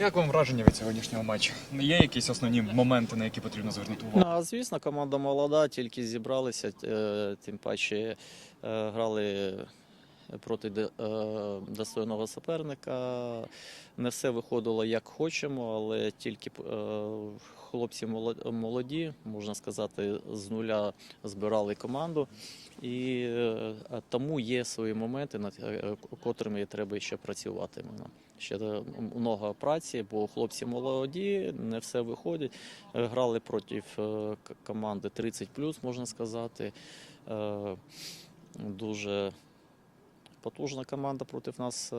Як вам враження від сьогоднішнього матчу? Є якісь основні моменти, на які потрібно звернути увагу? Ну, звісно, команда молода, тільки зібралися, е, тим паче е, грали проти е, достойного суперника. Не все виходило як хочемо, але тільки е, хлопці молоді, можна сказати, з нуля збирали команду. І е, тому є свої моменти, над котрими треба ще працювати. Ще е, много праці, бо хлопці молоді, не все виходить. Грали проти команди 30 можна сказати. Дуже потужна команда проти нас е,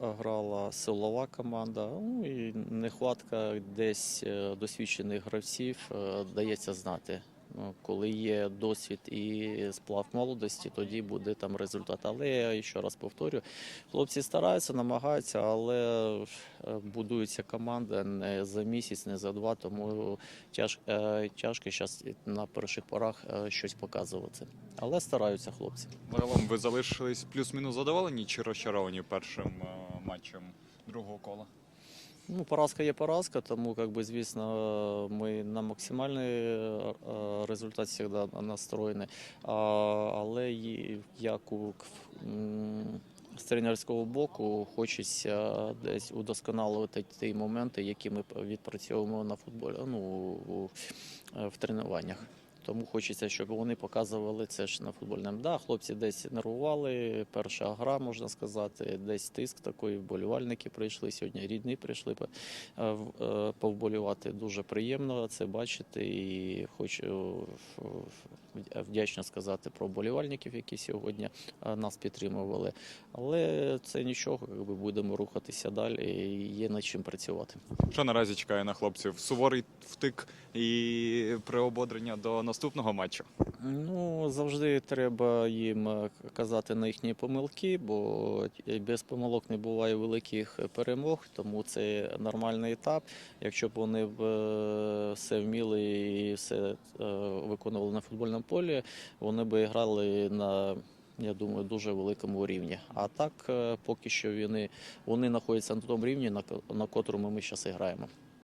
грала, силова команда. Ну і нехватка десь е, досвідчених гравців е, дається знати. Ну, Коли є досвід і сплав молодості, тоді буде там результат. Але я ще раз повторю, хлопці стараються, намагаються, але е, будується команда не за місяць, не за два, тому тяж, е, тяжко зараз на перших порах е, щось показувати. Але стараються хлопці. Загалом ви залишились плюс-мінус задоволені чи розчаровані першим матчем другого кола? Ну, поразка є поразка, тому, как би, звісно, ми на максимальний е, результат завжди настроєні. Але як у з тренерського боку хочеться десь удосконалювати ті моменти, які ми відпрацьовуємо на футболі, ну, е, в тренуваннях. Тому хочеться, щоб вони показували це ж на футбольному. Да, хлопці десь нервували, перша гра, можна сказати, десь тиск такий, вболівальники прийшли сьогодні, рідні прийшли е, е, повболівати. Дуже приємно це бачити. І хочу е, вдячно сказати про вболівальників, які сьогодні нас підтримували. Але це нічого, якби будемо рухатися далі є над чим працювати. Що наразі чекає на хлопців? Суворий втик і приободрення до наступного матчу. Ну, завжди треба їм е, казати на їхні помилки, бо без помилок не буває великих перемог, тому це нормальний етап. Якщо б вони е, все вміли і все е, виконували на футбольному полі, вони б грали на. Я думаю, дуже великому рівні. А так, поки що вони, вони знаходяться на тому рівні, на, на котрому ми зараз граємо.